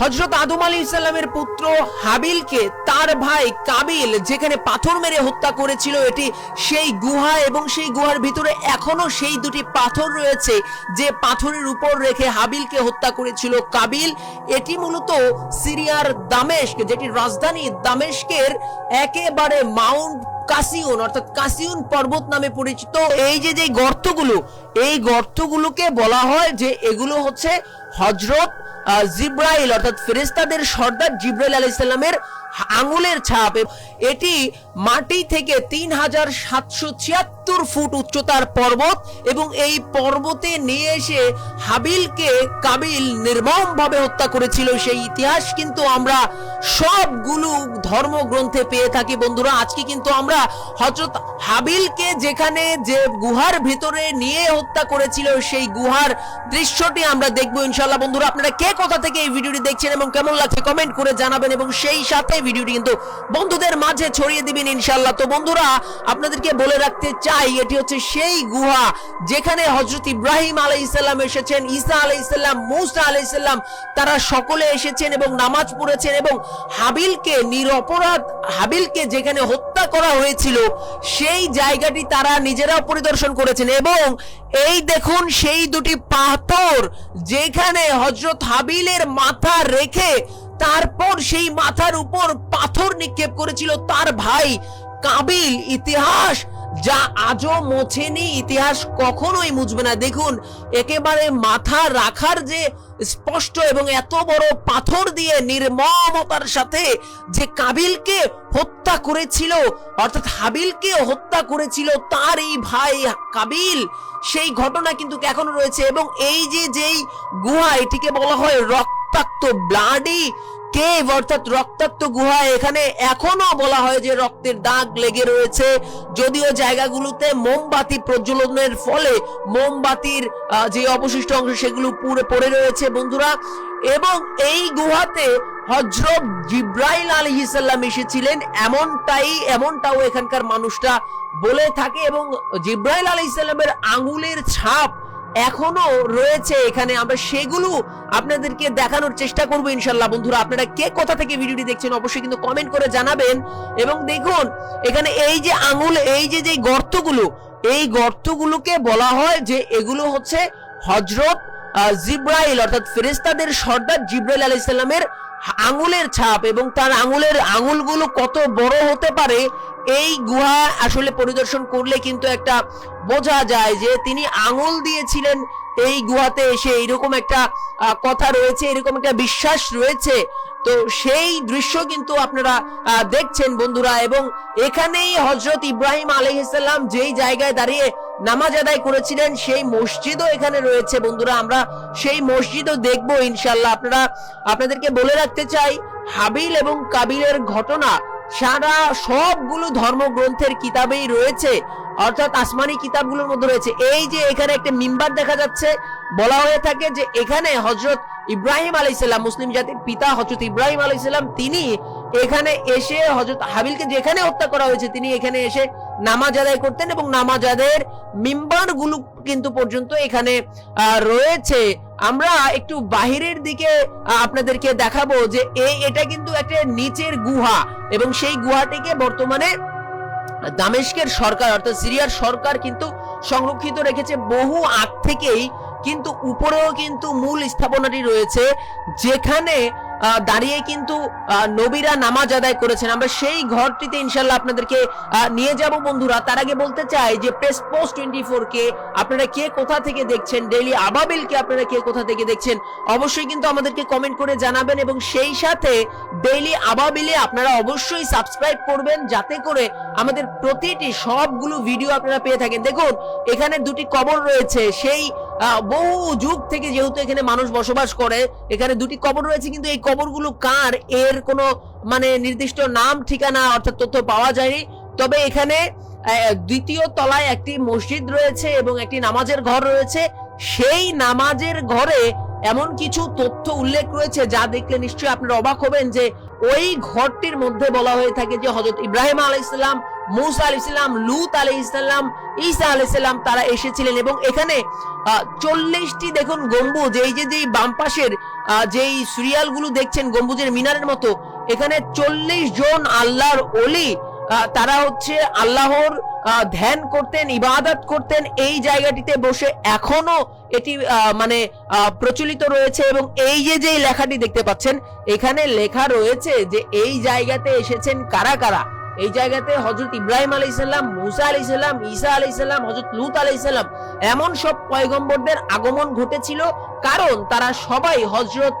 হজরত আদম আলী ইসলামের পুত্র হাবিলকে তার ভাই কাবিল, যেখানে পাথর মেরে হত্যা করেছিল, এটি সেই গুহা এবং সেই গুহার ভিতরে এখনও সেই দুটি পাথর রয়েছে যে পাথরের উপর রেখে হাবিলকে হত্যা করেছিল কাবিল। এটি মূলত সিরিয়ার দামেস্ক, যেটি রাজধানী দামেস্কের একেবারে মাউন্ট কাসিউন, অর্থাৎ কাসিউন পর্বত নামে পরিচিত। এই যে যে গর্তগুলো এই গর্তগুলোকে বলা হয় যে এগুলো হচ্ছে হজরত জিব্রাইল, অর্থাৎ ফেরেস্তাদের সর্দার জিব্রাইল আলাইসাল্লামের আঙুলের ছাপ। এটি মাটি থেকে তিন হাজার সাতশো ছিয়াত্তর ফুট উচ্চতার পর্বত এবং এই পর্বতে নিয়ে এসে হাবিলকে কাবিল নির্মমভাবে হত্যা করেছিল। সেই ইতিহাস কিন্তু আমরা সবগুলো ধর্মগ্রন্থে পেয়ে থাকি বন্ধুরা। আজকে কিন্তু আমরা হজরত হাবিলকে যেখানে যে গুহার ভিতরে নিয়ে হত্যা করেছিল সেই গুহার দৃশ্যটি আমরা দেখব ইনশাল্লাহ বন্ধুরা, আপনারা কে কোথা থেকে এই ভিডিওটি দেখছেন এবং কেমন লাগছে কমেন্ট করে জানাবেন এবং সেই সাথে ভিডিওটি কিন্তু বন্ধুদের মাঝে ছড়িয়ে দিবেন ইনশাল্লাহ তো বন্ধুরা, আপনাদেরকে বলে রাখতে চাই, এটি হচ্ছে সেই গুহা যেখানে হজরত ইব্রাহিম আলাইসাল্লাম এসেছেন, ঈসা আলাইসাল্লাম মুসা আলাইসাল্লাম তারা সকলে এসেছেন এবং নামাজ পড়েছেন এবং হাবিলকে নিরপরাধ হাবিলকে যেখানে হত্যা করা হয়েছিল, সেই জায়গাটি তারা নিজেরাও পরিদর্শন করেছেন এবং এই দেখুন সেই দুটি পাথর যেখানে হজরত হাবিলের মাথা রেখে তারপর সেই মাথার উপর পাথর নিক্ষেপ করেছিল তার ভাই কাবিল ইতিহাস। যা আজও মোছেনি, ইতিহাস কখনোই মুছবে না। দেখুন, একেবারে মাথা রাখার যে স্পষ্ট এবং এত বড় পাথর দিয়ে নির্মমতার সাথে যে কাবিলকে হত্যা করেছিল, অর্থাৎ হাবিলকে হত্যা করেছিল তার এই ভাই কাবিল, সেই ঘটনা কিন্তু এখনও রয়েছে। এবং এই যে যেই গুহা, এটিকে বলা হয় রক্তাক্ত ব্লাডি কেভ অর্থাৎ রক্তাক্ত গুহা এখানে এখনও বলা হয় যে রক্তের দাগ লেগে রয়েছে। যদিও জায়গাগুলোতে মোমবাতি প্রজ্বলনের ফলে মোমবাতির যে অবশিষ্ট অংশ সেগুলো পুরো পড়ে রয়েছে বন্ধুরা। এবং এই গুহাতে হজরত জিব্রাইল আলহিসাল্লাম এসেছিলেন এমনটাই, এমনটাও এখানকার মানুষটা বলে থাকে এবং জিব্রাইল আলহিসাল্লামের আঙুলের ছাপ এখনও রয়েছে এখানে। আমরা সেগুলো আপনাদেরকে দেখানোর চেষ্টা করব ইনশাল্লাহ। বন্ধুরা, আপনারা কে কোথা থেকে ভিডিওটি দেখছেন অবশ্যই কিন্তু কমেন্ট করে জানাবেন। এবং দেখুন, এখানে এই যে আঙুল, এই যে যে গর্তগুলো, এই গর্তগুলোকে বলা হয় যে এগুলো হচ্ছে হজরত জিব্রাইল, অর্থাৎ ফেরেস্তাদের সর্দার জিব্রাইল আলাইসাল্লামের আঙুলের ছাপ এবং তার আঙুলের আঙুলগুলো কত বড় হতে পারে, এই গুহা আসলে পরিদর্শন করলে কিন্তু একটা বোঝা যায় যে তিনি আঙুল দিয়েছিলেন এই গুহাতে এসে। এরকম একটা কথা রয়েছে, এরকম একটা বিশ্বাস রয়েছে। তো সেই দৃশ্য কিন্তু আপনারা দেখছেন বন্ধুরা এবং এখানেই হজরত ইব্রাহিম আলহিসাল্লাম যেই জায়গায় দাঁড়িয়ে নামাজ আদায় করেছিলেন, সেই মসজিদও এখানে রয়েছে বন্ধুরা। আমরা সেই মসজিদও দেখব ইনশাল্লাহ আপনারা, আপনাদেরকে বলে রাখতে চাই, হাবিল এবং কাবিলের ঘটনা সারা সবগুলো ধর্মগ্রন্থের কিতাবেই রয়েছে। অর্থাৎ আসমানি কিতাবগুলোর মধ্যে রয়েছে। এই যে এখানে একটা মিম্বার দেখা যাচ্ছে, বলা হয়ে থাকে যে এখানে হজরত ইব্রাহিম আলাইসাল্লাম মুসলিম জাতির পিতা হজরত ইব্রাহিম আলাইসাল্লাম তিনি এখানে এসে হজরত হাবিলকে যেখানে হত্যা করা হয়েছে, তিনি এখানে এসে নামাজ আদায় করতেন এবং নামাজ আদায়ের মিম্বারগুলো কিন্তু পর্যন্ত এখানে রয়েছে। আমরা একটু বাহিরের দিকে আপনাদেরকে দেখাবো যে এটা কিন্তু একটা নিচের গুহা এবং সেই গুহাটিকে বর্তমানে দামেস্কের সরকার, অর্থাৎ সিরিয়ার সরকার কিন্তু সংরক্ষিত রেখেছে বহু আগ থেকেই, কিন্তু উপরেও কিন্তু মূল স্থাপনাটি রয়েছে, যেখানে দাঁড়িয়ে কিন্তু নবীরা নামাজ আদায় করেছেন। আমরা সেই ঘরটিতে ইনশাল্লাহ আপনাদেরকে নিয়ে যাব বন্ধুরা। তার আগে বলতে চাই যে প্রেস পোস্ট টোয়েন্টি কে আপনারা কে কোথা থেকে দেখছেন? ডেইলি আবাবিলকে আপনারা কে কোথা থেকে দেখছেন? অবশ্যই কিন্তু আমাদেরকে কমেন্ট করে জানাবেন এবং সেই সাথে ডেইলি আবাবিলে আপনারা অবশ্যই সাবস্ক্রাইব করবেন যাতে করে আমাদের প্রতিটি সবগুলো ভিডিও আপনারা পেয়ে থাকেন। দেখুন, এখানে দুটি কবর রয়েছে। সেই বহু যুগ থেকে যেহেতু এখানে মানুষ বসবাস করে, এখানে দুটি কবর রয়েছে, কিন্তু এই কবরগুলো কার? এর কোনো মানে নির্দিষ্ট নাম, ঠিকানা, অর্থাৎ তথ্য পাওয়া যায়নি। তবে এখানে দ্বিতীয় তলায় একটি মসজিদ রয়েছে এবং একটি নামাজের ঘর রয়েছে। সেই নামাজের ঘরে এমন কিছু তথ্য উল্লেখ রয়েছে, যা দেখলে নিশ্চয়ই আপনারা অবাক হবেন যে ওই ঘরটির মধ্যে বলা হয়ে থাকে যে হজরত ইব্রাহিম আলাইসাল্লাম মুসা আলি ইসলাম লুত আলি ইসলাম ঈসা আলি ইসলাম তারা এসেছিলেন এবং এখানে চল্লিশটি দেখুন গম্বুজ, এই যে যেই বাম পাশের যেই সিরিয়ালগুলো দেখছেন গম্বুজের মিনারের মতো, এখানে চল্লিশ জন আল্লাহর অলি তারা হচ্ছে আল্লাহর ধ্যান করতেন, ইবাদত করতেন, এই জায়গাটিতে বসে এখনও এটি মানে প্রচলিত রয়েছে এবং এই যে যে লেখাটি দেখতে পাচ্ছেন, এখানে লেখা রয়েছে যে এই জায়গাতে এসেছেন কারা কারা? এই জায়গাতে হজরত ইব্রাহিম আলাই সাল্লাম মুসা আলাই সাল্লাম ঈসা আলাই সাল্লাম হজরত লুত আলাই সাল্লাম এমন সব পয়গম্বরদের আগমন ঘটেছিল। কারণ তারা সবাই হজরত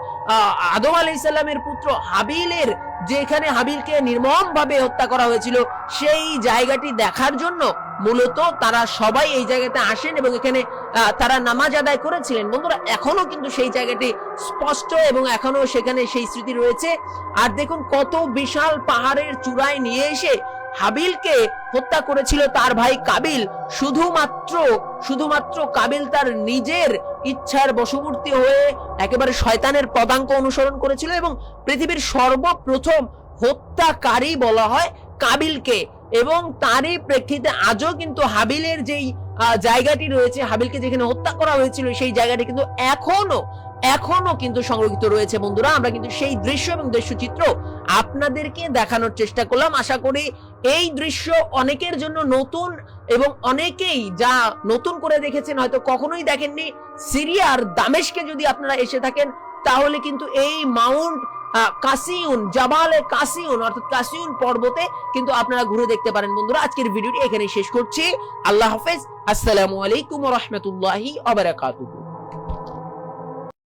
আদম আলাই সাল্লামের পুত্র হাবিলের যেখানে হাবিলকে নির্মম ভাবে হত্যা করা হয়েছিল, সেই জায়গাটি দেখার জন্য মূলত তারা সবাই এই জায়গাতে আসেন এবং এখানে তারা নামাজ আদায় করেছিলেন। বন্ধুরা, এখনও কিন্তু সেই জায়গাটি স্পষ্ট এবং এখনও সেখানে সেই স্মৃতি রয়েছে। আর দেখুন কত বিশাল পাহাড়ের চূড়ায় নিয়ে এসে হাবিলকে হত্যা করেছিল তার ভাই কাবিল। শুধুমাত্র শুধুমাত্র কাবিল তার নিজের ইচ্ছার বশবর্তী হয়ে একেবারে শয়তানের পদাঙ্ক অনুসরণ করেছিল এবং পৃথিবীর সর্বপ্রথম হত্যাকারী বলা হয় কাবিলকে। এবং তারই প্রেক্ষিতে আজও কিন্তু হাবিলের যেই জায়গাটি রয়েছে হাবিলকে যেখানে হত্যা করা হয়েছিল, সেই জায়গাটি কিন্তু এখনও এখনও কিন্তু সংরক্ষিত রয়েছে বন্ধুরা। আমরা কিন্তু সেই দৃশ্য এবং দৃশ্যচিত্র আপনাদেরকে দেখানোর চেষ্টা করলাম। আশা করি এই দৃশ্য অনেকের জন্য নতুন এবং অনেকেই যা নতুন করে দেখেছেন হয়তো কখনোই দেখেননি। সিরিয়ার দামেশকে যদি আপনারা এসে থাকেন, তাহলে কিন্তু এই মাউন্ট কাসিউন, জাবালে কাসিউন, অর্থাৎ কাসিউন পর্বতে কিন্তু আপনারা ঘুরে দেখতে পারেন বন্ধুরা। আজকের ভিডিওটি এখানে শেষ করছি। আল্লাহ হাফেজ। আসসালামু আলাইকুম রহমতুল্লাহি আবরাকাতুহু